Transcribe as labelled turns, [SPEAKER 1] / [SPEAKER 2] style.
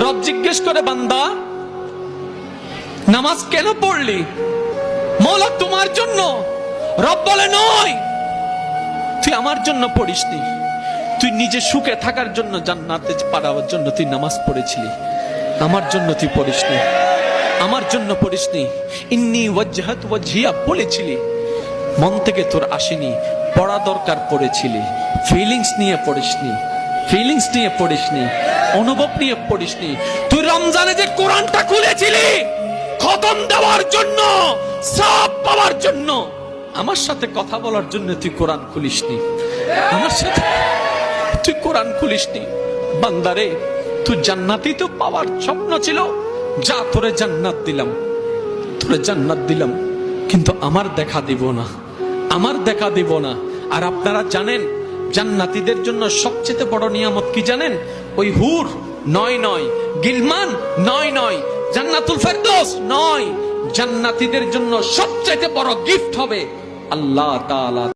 [SPEAKER 1] রব জিজ্ঞেস করে, বান্দা, নামাজ কেন পড়লি? মৌলা, তোমার জন্য। রব বলে, নয়। তুই আমার জন্য পড়িসনি। তুই নিজে সুখে থাকার জন্য, জান্নাতে পাঠাবার জন্য তুই নামাজ পড়েছিলি। আমার জন্য তুই পড়িসনি। আমার জন্য পড়িসনি। ইন্নি ওয়াজহাত ওয়াজহিয়া বলেছিলি মন থেকে তোর আসেনি। পড়া দরকার পড়েছিলি। ফিলিংস নিয়ে পড়িসনি। ফিলিংস নিয়ে পড়িসনি অনুভব নিয়ে পড়িসনি তুই রমজানে যে কোরআনটা খুলেছিলি, খতম দেওয়ার জন্য সব পাওয়ার জন্য, আমার সাথে কথা বলার জন্য তুই কোরআন খুলিসনি আমার সাথে তুই কোরআন খুলিসনি বান্দারে, তুই জান্নাতি তো পাওয়ার স্বপ্ন ছিল, যা তোরে জান্নাত দিলাম, তোরে জান্নাত দিলাম। কিন্তু আমার দেখা দিব না, আমার দেখা দিব না। আর আপনারা জানেন জান্নাতীদের জন্য সবচেয়ে বড় নিয়ামত কি জানেন? ওই হুর নয় নয়, গিলমান নয় নয়, জান্নাতুল ফেরদৌস নয়। জান্নাতিদের জন্য সবচেয়ে বড় গিফট হবে আল্লাহ তাআলা